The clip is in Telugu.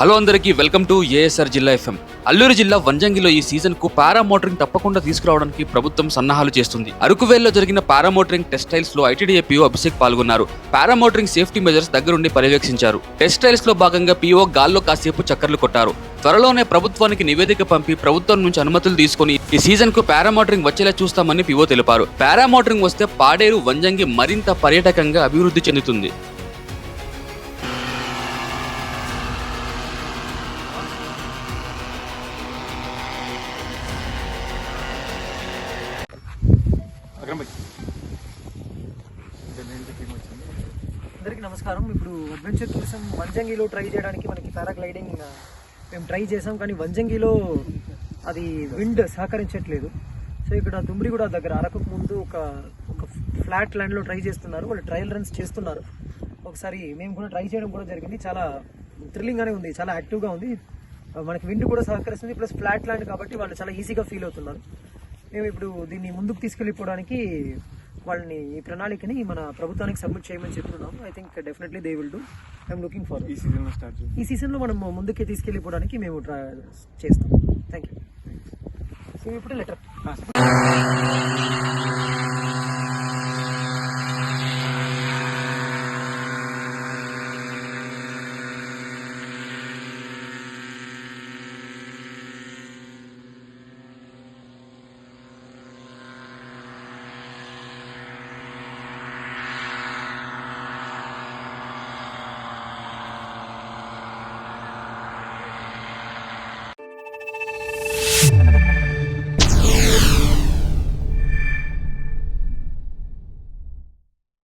హలో అందరికీ వెల్కమ్ టు ఏఎస్ఆర్ జిల్లా ఎఫ్ఎం. అల్లూరు జిల్లా వంజంగిలో ఈ సీజన్కు పారామోటరింగ్ తప్పకుండా తీసుకురావడానికి ప్రభుత్వం సన్నాహాలు చేస్తుంది. అరకువేల్లో జరిగిన పారామోటరింగ్ టెక్స్టైల్స్లో ఐటీడీఏ పీఓ అభిషేక్ పాల్గొన్నారు. పారామోటరింగ్ సేఫ్టీ మెజర్స్ దగ్గరుండి పర్యవేక్షించారు. టెక్స్టైల్స్లో భాగంగా పీఓ గాల్లో కాసేపు చక్కర్లు కొట్టారు. త్వరలోనే ప్రభుత్వానికి నివేదిక పంపి ప్రభుత్వం నుంచి అనుమతులు తీసుకుని ఈ సీజన్కు పారామోటరింగ్ వచ్చేలా చూస్తామని పీఓ తెలిపారు. పారామోటరింగ్ వస్తే పాడేరు వంజంగి మరింత పర్యాటకంగా అభివృద్ధి చెందుతుంది. అందరికీ నమస్కారం. ఇప్పుడు అడ్వెంచర్ టూరిజం వంజంగిలో ట్రై చేయడానికి మనకి పారాగ్లైడింగ్ మేము ట్రై చేసాం కానీ వంజంగిలో అది విండ్ సహకరించట్లేదు. సో ఇక్కడ దుమ్రిగూడ దగ్గర అరకు ముందు ఒక ఒక ఫ్లాట్ ల్యాండ్లో ట్రై చేస్తున్నారు. వాళ్ళు ట్రయల్ రన్స్ చేస్తున్నారు. ఒకసారి మేము కూడా ట్రై చేయడం కూడా జరిగింది. చాలా థ్రిల్లింగ్గానే ఉంది చాలా యాక్టివ్గా ఉంది. మనకి విండ్ కూడా సహకరిస్తుంది ప్లస్ ఫ్లాట్ ల్యాండ్ కాబట్టి వాళ్ళు చాలా ఈజీగా ఫీల్ అవుతున్నారు. మేము ఇప్పుడు దీన్ని ముందుకు తీసుకెళ్ళిపోవడానికి వాళ్ళని ఈ ప్రణాళికని మన ప్రభుత్వానికి సబ్మిట్ చేయమని చెప్తున్నాం. I think definitely they will do I'm looking for ఈ సీజన్ స్టార్ట్ ఈ సీజన్లో మనం ముందుకే తీసుకెళ్ళిపోవడానికి మేము ట్రై చేస్తాం. థ్యాంక్ యూ సో ఇప్పుడు లెటర్